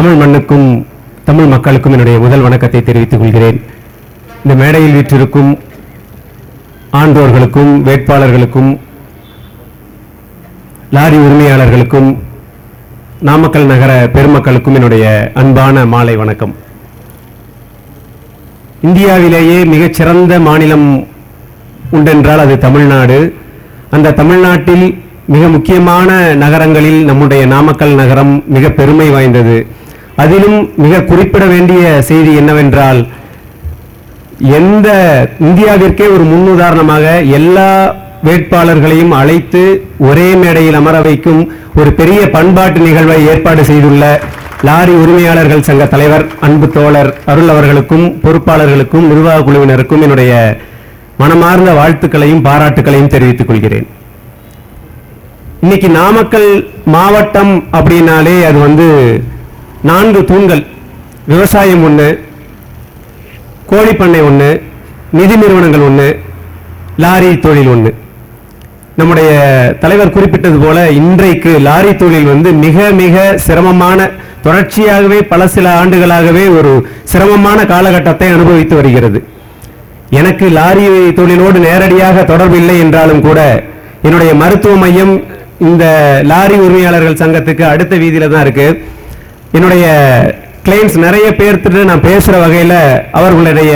தமிழ் மண்ணுக்கும் தமிழ் மக்களுக்கும் என்னுடைய முதல் வணக்கத்தை தெரிவித்துக் கொள்கிறேன். இந்த மேடையில் வீற்றிருக்கும் ஆண்டோர்களுக்கும் வேட்பாளர்களுக்கும் லாரி உரிமையாளர்களுக்கும் நாமக்கல் நகர பெருமக்களுக்கும் என்னுடைய அன்பான மாலை வணக்கம். இந்தியாவிலேயே மிகச்சிறந்த மாநிலம் உண்டென்றால் அது தமிழ்நாடு. அந்த தமிழ்நாட்டில் மிக முக்கியமான நகரங்களில் நம்முடைய நாமக்கல் நகரம் மிக பெருமை வாய்ந்தது. அதிலும் மிக குறிப்பிட வேண்டிய செய்தி என்னவென்றால் எந்த இந்தியாவிற்கே ஒரு முன்னுதாரணமாக எல்லா வேட்பாளர்களையும் அழைத்து ஒரே மேடையில் அமர வைக்கும் ஒரு பெரிய பண்பாட்டு நிகழ்வை ஏற்பாடு செய்துள்ள லாரி உரிமையாளர்கள் சங்க தலைவர் அன்பு தோழர் அருள் அவர்களுக்கும் பொறுப்பாளர்களுக்கும் நிர்வாக குழுவினருக்கும் என்னுடைய மனமார்ந்த வாழ்த்துக்களையும் பாராட்டுக்களையும் தெரிவித்துக் கொள்கிறேன். இன்னைக்கு நாமக்கல் மாவட்டம் அப்படின்னாலே அது வந்து நான்கு தூண்கள். விவசாயம் ஒன்று கோழிப்பண்ணை ஒன்று நிதி நிறுவனங்கள் ஒன்று லாரி தொழில் ஒன்று நம்முடைய தலைவர் குறிப்பிட்டது போல இன்றைக்கு லாரி தொழில் வந்து மிக மிக சிரமமான தொடர்ச்சியாகவே பல சில ஆண்டுகளாகவே ஒரு சிரமமான காலகட்டத்தை அனுபவித்து வருகிறது. எனக்கு லாரி தொழிலோடு நேரடியாக தொடர்பு இல்லை என்றாலும் கூட என்னுடைய மருத்துவ மையம் இந்த லாரி உரிமையாளர்கள் சங்கத்துக்கு அடுத்த வீதியில தான் இருக்குது என்னுடைய கிளைண்ட்ஸ் நிறைய பேர்த்துட்டு நான் பேசுகிற வகையில் அவர்களுடைய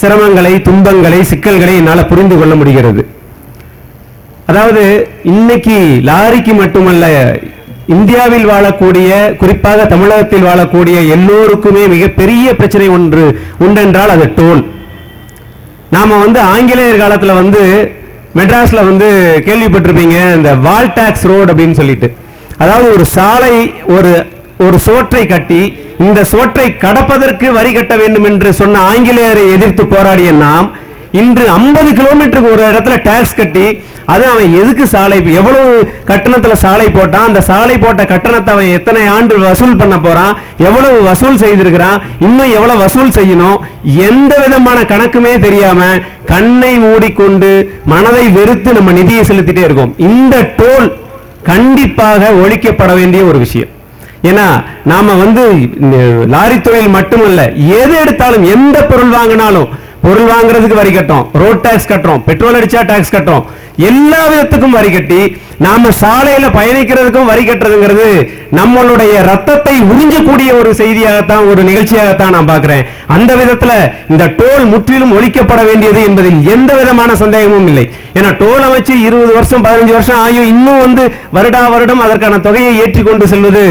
சிரமங்களை துன்பங்களை சிக்கல்களை என்னால் புரிந்து கொள்ள முடிகிறது. அதாவது இன்னைக்கு லாரிக்கு மட்டுமல்ல இந்தியாவில் வாழக்கூடிய குறிப்பாக தமிழகத்தில் வாழக்கூடிய எல்லோருக்குமே மிகப்பெரிய பிரச்சனை ஒன்று உண்டென்றால் அது டோல். நாம வந்து ஆங்கிலேயர் காலத்தில் வந்து மெட்ராஸ்ல வந்து கேள்விப்பட்டிருப்பீங்க இந்த வால் டாக்ஸ் ரோடு அப்படின்னு சொல்லிட்டு. அதாவது ஒரு சாலை ஒரு ஒரு சோற்றை கட்டி இந்த சோற்றை கடப்பதற்கு வரி கட்ட வேண்டும் என்று சொன்ன ஆங்கிலேயரை எதிர்த்து போராடிய நாம் இன்று 50 கிலோமீட்டருக்கு ஒரு இடத்துல டாக்ஸ் கட்டி அது அவன் எதுக்கு சாலை எவ்வளவு கட்டணத்துல சாலை போட்டான் அந்த சாலை போட்ட கட்டணத்தை அவன் எத்தனை ஆண்டு வசூல் பண்ண போறான் எவ்வளவு வசூல் செய்திருக்கிறான் இன்னும் எவ்வளவு வசூல் செய்யணும் எந்த விதமான கணக்குமே தெரியாம கண்ணை மூடிக்கொண்டு மனதை வெறுத்து நம்ம நிதியை செலுத்திட்டே இருக்கோம். இந்த டோல் கண்டிப்பாக ஒழிக்கப்பட வேண்டிய ஒரு விஷயம். ஏன்னா நாம வந்து இந்த லாரி தொழில் மட்டுமல்ல எது எடுத்தாலும் எந்த பொருள் வாங்கினாலும் பொருள் வாங்குறதுக்கு வரி கட்டும் ரோட் டாக்ஸ் கட்டுறோம். பெட்ரோல் அடிச்சா டாக்ஸ் கட்டுறோம். எல்லா விதத்துக்கும் வரி கட்டி நாம சாலையில பயணிக்கிறதுக்கும் வரி கட்டுறதுங்கிறது நம்மளுடைய ரத்தத்தை உறிஞ்சக்கூடிய ஒரு செய்தியாகத்தான் ஒரு நிகழ்ச்சியாகத்தான் நான் பார்க்கிறேன். அந்த விதத்துல இந்த டோல் முற்றிலும் ஒழிக்கப்பட வேண்டியது என்பதில் எந்த விதமான சந்தேகமும் இல்லை. ஏன்னா டோல் அமைச்சு இருபது வருஷம் பதினஞ்சு வருஷம் ஆகியும் இன்னும் வந்து வருடா வருடம் அதற்கான தொகையை ஏற்றி கொண்டு செல்வது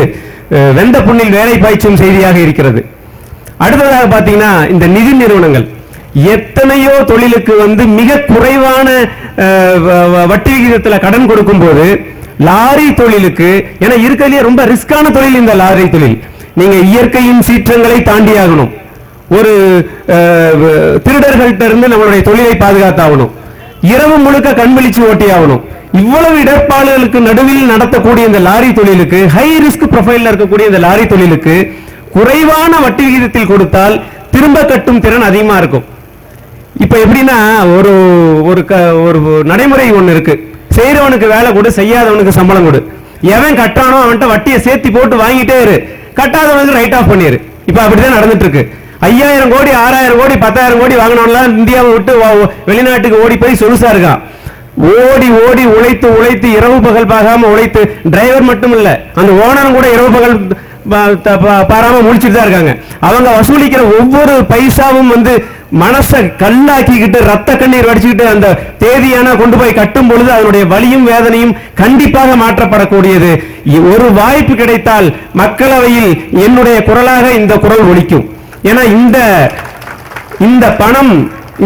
வெந்த புண்ணில் வேலை பாய்ச்சும் செய்தியாக இருக்கிறது. அடுத்ததாக பார்த்தீங்கன்னா இந்த நிதி நிறுவனங்கள். எத்தனையோ தொழிலுக்கு வந்து மிக குறைவான வ- வ- வட்டி விகிதத்துல கடன் கொடுக்கும் போது லாரி தொழிலுக்கு ஏன்னா இருக்கிறதுலே ரொம்ப ரிஸ்கான தொழில் இந்த லாரி தொழில். நீங்க இயற்கையின் சீற்றங்களை தாண்டி ஆகணும். ஒரு திருடர்கள்ட்ட இருந்து நம்மளுடைய தொழிலை பாதுகாத்தாகணும். இரவு முழுக்க கண்விழிச்சு ஓட்டி ஆகணும் இவ்வளவு இடர்பாடுகளுக்கு நடுவில் நடத்தக்கூடிய இந்த லாரி தொழிலுக்கு ஹை ரிஸ்க் ப்ரொஃபைலில் இருக்கக்கூடிய இந்த லாரி தொழிலுக்கு குறைவான வட்டி விகிதத்தில் கொடுத்தால் திரும்ப கட்டும் திறன் அதிகமாக இருக்கும். இப்போ எப்படின்னா ஒரு ஒரு க- ஒரு நடைமுறை ஒன்று இருக்கு. செய்கிறவனுக்கு வேலை கொடு செய்யாதவனுக்கு சம்பளம் கொடு. எவன் கட்டானோ அவன்கிட்ட வட்டியை சேர்த்து போட்டு வாங்கிட்டே இரு. கட்டாதவனுக்கு ரைட் ஆஃப் பண்ணிடு இப்போ அப்படிதான் நடந்துட்டு இருக்கு ஐயாயிரம் கோடி ஆறாயிரம் கோடி பத்தாயிரம் கோடி வாங்கினவன்லாம் இந்தியாவை விட்டு வெளிநாட்டுக்கு ஓடி போய் சொலுசா இருக்கான். ஓடி ஓடி உழைத்து உழைத்து இரவு பகல் பார்க்காம உழைத்து டிரைவர் மட்டும் இல்ல அந்த ஓனர் கூட இரவு பகல் பாராம முடிச்சுட்டு தான் இருக்காங்க. அவங்க வசூலிக்கிற ஒவ்வொரு பைசாவும் வந்து மனசை கல்லாக்கிக்கிட்டு ரத்த கண்ணீர் வடிச்சுக்கிட்டு அந்த தேதியான கொண்டு போய் கட்டும் பொழுது அதனுடைய வலியும் வேதனையும் கண்டிப்பாக மாற்றப்படக்கூடியது. ஒரு வாய்ப்பு கிடைத்தால் மக்களவையில் என்னுடைய குரலாக இந்த குரல் ஒழிக்கும் ஏன்னா இந்த இந்த பணம்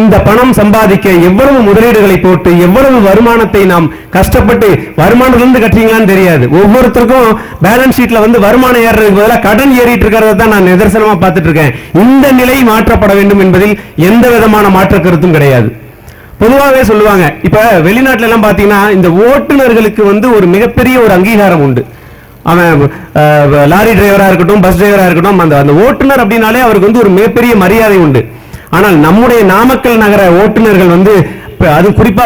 இந்த பணம் சம்பாதிக்க எவ்வளவு முதலீடுகளை போட்டு எவ்வளவு வருமானத்தை நாம் கஷ்டப்பட்டு வருமானத்திலிருந்து கட்டுறீங்களான்னு தெரியாது. ஒவ்வொருத்தருக்கும் பேலன்ஸ் ஷீட்ல வந்து வருமானம் ஏறுறதுக்கு பதிலாக கடன் ஏறிட்டு இருக்கிறத தான் நான் நிதர்சனமா பார்த்துட்டு இருக்கேன் இந்த நிலை மாற்றப்பட வேண்டும் என்பதில் எந்த விதமான மாற்று கருத்தும் கிடையாது. பொதுவாகவே சொல்லுவாங்க. இப்ப வெளிநாட்டுல எல்லாம் பாத்தீங்கன்னா இந்த ஓட்டுநர்களுக்கு வந்து ஒரு மிகப்பெரிய ஒரு அங்கீகாரம் உண்டு. அவன் லாரி டிரைவரா இருக்கட்டும் பஸ் டிரைவரா இருக்கட்டும் அந்த அந்த ஓட்டுநர் அப்படின்னாலே அவருக்கு வந்து ஒரு மிகப்பெரிய மரியாதை உண்டு. ஆனால் நம்முடைய நாமக்கல் நகர ஓட்டுநர்கள் வந்து அது குறிப்பா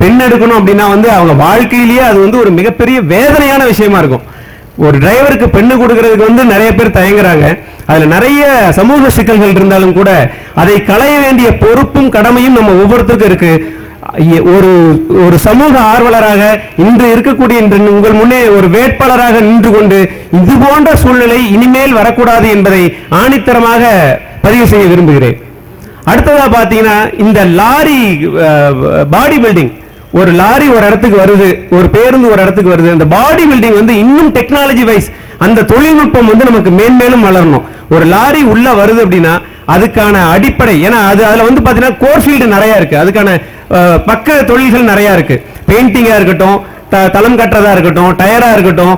பெண் எடுக்கணும் அப்படின்னா வந்து அவங்க வாழ்க்கையிலேயே அது வந்து ஒரு மிகப்பெரிய வேதனையான விஷயமா இருக்கும். ஒரு டிரைவருக்கு பெண்ணு கொடுக்கறதுக்கு வந்து நிறைய பேர் தயங்குறாங்க. அதுல நிறைய சமூக சிக்கல்கள் இருந்தாலும் கூட அதை களைய வேண்டிய பொறுப்பும் கடமையும் நம்ம ஒவ்வொருத்தருக்கும் இருக்கு. ஒரு ஒரு சமூக ஆர்வலராக இன்று இருக்கக்கூடிய இன்று உங்கள் முன்னே ஒரு வேட்பாளராக நின்று கொண்டு இது போன்ற சூழ்நிலை இனிமேல் வரக்கூடாது என்பதை ஆணித்தரமாக பதிவு செய்ய விரும்புகிறேன். அடுத்ததா பாத்தீங்கன்னா இந்த லாரி பாடி பில்டிங் ஒரு லாரி ஒரு இடத்துக்கு வருது ஒரு பேருந்து ஒரு இடத்துக்கு வருது. அந்த பாடி பில்டிங் வந்து இன்னும் டெக்னாலஜி வைஸ் அந்த தொழில்நுட்பம் வந்து நமக்கு மேன்மேலும் வளரணும். ஒரு லாரி உள்ள வருது அப்படின்னா அதுக்கான அடிப்படை ஏன்னா அது அதுல வந்து பாத்தீங்கன்னா கோர் ஃபீல்டு நிறைய இருக்கு. அதுக்கான பக்க தொழில்கள் நிறைய இருக்கு. பெயிண்டிங்கா இருக்கட்டும் தளம் கட்டுறதா இருக்கட்டும் டயரா இருக்கட்டும்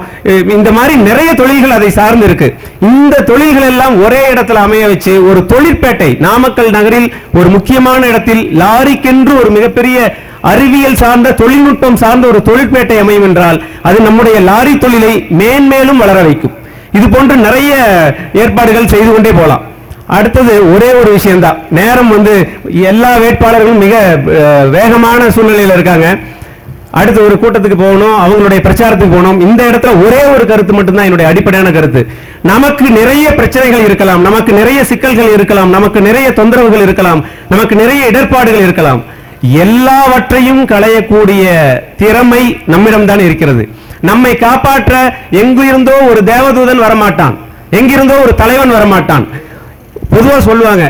இந்த மாதிரி நிறைய தொழில்கள் அதை சார்ந்து இருக்கு இந்த தொழில்கள் எல்லாம் ஒரே இடத்துல அமைய வச்சு ஒரு தொழிற்பேட்டை நாமக்கல் நகரில் ஒரு முக்கியமான இடத்தில் லாரிக்கென்று ஒரு மிகப்பெரிய அறிவியல் சார்ந்த தொழில்நுட்பம் சார்ந்த ஒரு தொழிற்பேட்டை அமையும் என்றால் அது நம்முடைய லாரி தொழிலை மேன்மேலும் வளர வைக்கும். இது போன்று நிறைய ஏற்பாடுகள் செய்து கொண்டே போகலாம். அடுத்தது ஒரே ஒரு விஷயம்தான். நேரம் வந்து எல்லா வேட்பாளர்களும் மிக வேகமான சூழ்நிலையில் இருக்காங்க. அடுத்து ஒரு கூட்டத்துக்கு போகணும் அவங்களுடைய பிரச்சாரத்துக்கு போகணும். இந்த இடத்துல ஒரே ஒரு கருத்து மட்டும்தான் என்னுடைய அடிப்படையான கருத்து. நமக்கு நிறைய பிரச்சனைகள் இருக்கலாம் நமக்கு நிறைய சிக்கல்கள் இருக்கலாம் நமக்கு நிறைய தொந்தரவுகள் இருக்கலாம் நமக்கு நிறைய இடர்பாடுகள் இருக்கலாம். எல்லாவற்றையும் களையக்கூடிய திறமை நம்மிடம்தான் இருக்கிறது. நம்மை காப்பாற்ற எங்கிருந்தோ ஒரு தேவதூதன் வரமாட்டான். எங்கிருந்தோ ஒரு தலைவன் வரமாட்டான். பொதுவா சொல்லுவாங்க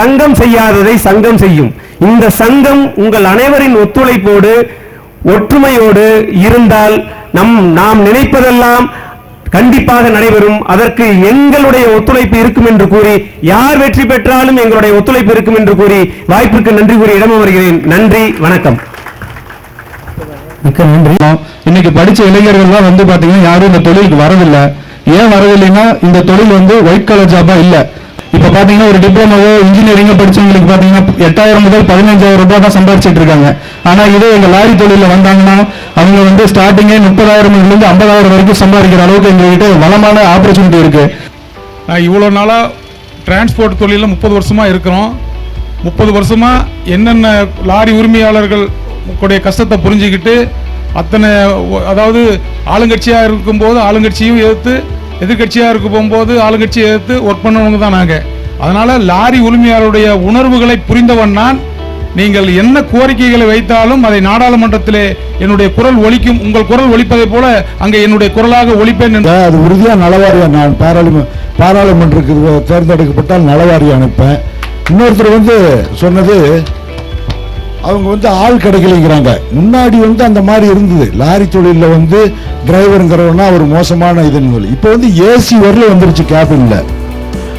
தங்கம் செய்யாததை சங்கம் செய்யும். இந்த சங்கம் உங்கள் அனைவரின் ஒத்துழைப்போடு ஒற்றுமையோடு இருந்தால் நம் நாம் நினைப்பதெல்லாம் கண்டிப்பாக நடைபெறும். அதற்கு எங்களுடைய ஒத்துழைப்பு இருக்கும் என்று கூறி யார் வெற்றி பெற்றாலும் எங்களுடைய ஒத்துழைப்பு இருக்கும் என்று கூறி வாய்ப்பிற்கு நன்றி கூறி இடம் வருகிறேன் நன்றி வணக்கம். மிக்க நன்றி. இன்னைக்கு படிச்ச இளைஞர்கள் தான் வந்து பாத்தீங்கன்னா யாரும் இந்த தொழிலுக்கு வரதில்லை ஏன் வரதில்லைன்னா இந்த தொழில் வந்து ஒயிட் கலர் ஜாபா இல்ல. இப்போ பார்த்தீங்கன்னா ஒரு டிப்ளமோவோ இன்ஜினியரிங்கோ படித்தவங்களுக்கு பார்த்தீங்கன்னா எட்டாயிரம் முதல் பதினஞ்சாயிரம் ரூபாய் தான் சம்பாதிச்சிட்டு இருக்காங்க. ஆனால் இதே எங்கள் லாரி தொழிலில் வந்தாங்கன்னா அவங்க வந்து ஸ்டார்டிங்கே முப்பதாயிரம் இருந்து ஐம்பதாயிரம் வரைக்கும் சம்பாதிக்கிற அளவுக்கு எங்ககிட்ட வளமான ஆப்பர்ச்சுனிட்டி இருக்குது நான் இவ்வளோ நாளாக டிரான்ஸ்போர்ட் தொழிலில் முப்பது வருஷமாக இருக்கிறோம். முப்பது வருஷமாக என்னென்ன லாரி உரிமையாளர்கள் உங்களுடைய கஷ்டத்தை புரிஞ்சுக்கிட்டு அத்தனை அதாவது ஆளுங்கட்சியாக இருக்கும்போது ஆளுங்கட்சியும் எதிர்த்து எதிர்க்கட்சியாக இருக்க போகும்போது ஆளுங்கட்சியை எதிர்த்து ஒர்க் பண்ணவங்க தான் நாங்கள் அதனால் லாரி உரிமையாளருடைய உணர்வுகளை புரிந்தவன் நான். நீங்கள் என்ன கோரிக்கைகளை வைத்தாலும் அதை நாடாளுமன்றத்திலே என்னுடைய குரல் ஒழிக்கும் உங்கள் குரல் ஒழிப்பதை போல அங்கே என்னுடைய குரலாக ஒழிப்பேன் என்று அது உறுதியாக நலவாரியாக நான் பாராளும பாராளுமன்றத்துக்கு தேர்ந்தெடுக்கப்பட்டால் நலவாரி அனுப்பேன் இன்னொருத்தர் வந்து சொன்னது அவங்க வந்து ஆள் கிடைக்கலைங்கிறாங்க. முன்னாடி வந்து அந்த மாதிரி இருந்தது. லாரி தொழிலில் வந்து டிரைவருங்கிறவனா ஒரு மோசமான இதுன்னு சொல்லி. இப்போ வந்து ஏசி வரல வந்துருச்சு கேபின்ல.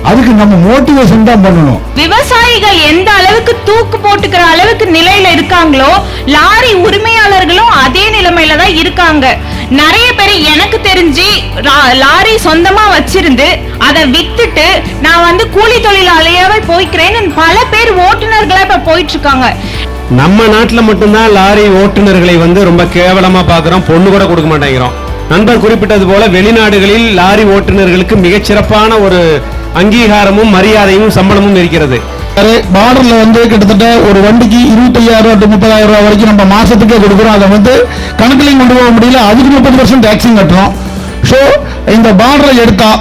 அதுக்கு நம்ம மோட்டிவேஷன் தான் பண்ணணும். விவசாயிகள் எந்த அளவுக்கு தூக்கு போட்டுக்கிற அளவுக்கு நிலையில இருக்காங்களோ லாரி உரிமையாளர்களும் அதே நிலைமையில தான் இருக்காங்க. நிறைய பேர் எனக்கு தெரிஞ்சு லாரி சொந்தமா வச்சிருந்து அதை வித்துட்டு நான் வந்து கூலி தொழிலாளியாவே போய்க்கிறேன்னு பல பேர் ஓட்டுநர்களா இப்ப போயிட்டு இருக்காங்க. நம்ம நாட்டில் மட்டும்தான் லாரி ஓட்டுநர்களை வந்து ரொம்ப கேவலமாக பார்க்குறோம் பொண்ணு கூட கொடுக்க மாட்டேங்கிறோம். நண்பர் குறிப்பிட்டது போல வெளிநாடுகளில் லாரி ஓட்டுநர்களுக்கு மிகச் சிறப்பான ஒரு அங்கீகாரமும் மரியாதையும் சம்பளமும் இருக்கிறது. பார்டர்ல வந்து கிட்டத்தட்ட ஒரு வண்டிக்கு இருபத்தையாயிரம் டு முப்பதாயிரம் ரூபாய் வரைக்கும் நம்ம மாசத்துக்கே கொடுக்குறோம். அதை வந்து கணக்குலையும் கொண்டு போக முடியல. அதுக்கு முப்பது பர்சன்ட் டேக்ஸும் கட்டுறோம். ஸோ இந்த பார்டரை எடுத்தா